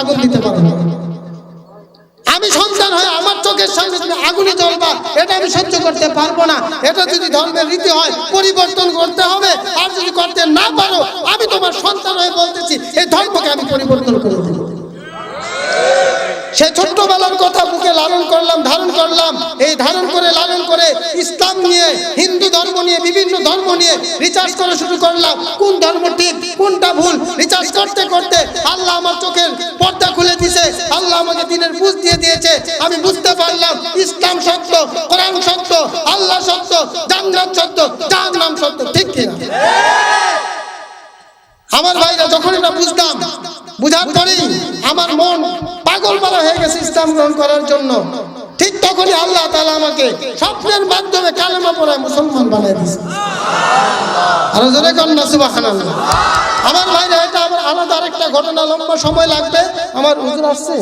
আগুন দিতে পারো না। আমি সন্তান হয়ে আমার চোখের সামনে তুমি আগুনে জ্বলবা, এটা আমি সহ্য করতে পারব না। এটা যদি ধর্মের রীতি হয়, পরিবর্তন করতে হবে। আর যদি করতে না পারো, আমি তোমার সন্তান হয়ে বলতেছি, এই ধর্মকে আমি পরিবর্তন করে দেবো। সে ছোট্টবেলার কথা বুকে লালন করলাম, ধারণ করলাম। এই ধারণ করে, লালন করে ইসলাম নিয়ে, হিন্দু ধর্ম নিয়ে, বিভিন্ন ধর্ম নিয়ে রিচার্জ করা শুরু করলাম। কোন ধর্ম ঠিক, কোনটা ভুল রিচার্জ করতে করতে আল্লাহ আমার দিয়েছে আল্লাহ আমাকে দিনের বুঝ দিয়ে দিয়েছে। আমি বুঝতে পারলাম, ইসলাম সত্য, কোরআন সত্য, আল্লাহ সত্য, জান্নাত সত্য, জাহান্নাম সত্য, ঠিক কিনা? আমার ভাইরা যখন এটা বুঝতাম, বুঝার পরেই আমার মন পাগল পালা হয়ে গেছে ইসলাম গ্রহণ করার জন্য। ঠিক তখনই আল্লাহ তালা আমাকে স্বপ্নের মাধ্যমে কালেমা পড়ায় মুসলমান বানাই দিয়েছে। আরও জোরে কন্যা সুবহানাল্লাহ। আমার ভাইরা, এটা আমার আলাদা আরেকটা ঘটনা, লম্বা সময় লাগবে। আমার হুজুর আসছে।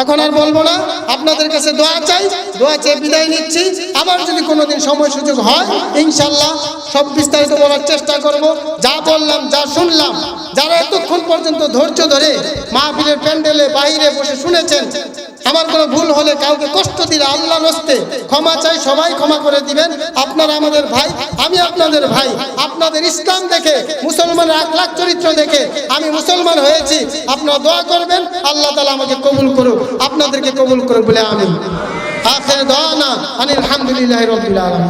এখন আর বলব না, আপনাদের কাছে দোয়া চাই, দোয়া চেয়ে বিদায় নিচ্ছি। আবার যদি কোনোদিন সময় সুযোগ হয় ইনশাল্লাহ সব বিস্তারিত বলার চেষ্টা করব। যা বললাম, যা শুনলাম, যারা এতক্ষণ পর্যন্ত ধৈর্য ধরে মাহফিলের প্যান্ডেলে বাইরে বসে শুনেছেন আমার কোনো ভুল হলে কাউকে কষ্ট দিলে আল্লাহ নস্তে ক্ষমা চাই, সবাই ক্ষমা করে দিবেন। আপনারা আমাদের ভাই, আমি আপনাদের ভাই। আপনাদের ইসলাম দেখে, মুসলমানের আখলাখ চরিত্র দেখে আমি মুসলমান হয়েছি। আপনারা দোয়া করবেন, আল্লাহ তালা আমাকে কবুল করুক। আপনাদেরকে কবুল করুক বলে আমি আখের দোয়া না, আনিল আলহামদুলিল্লাহ রবিল আলম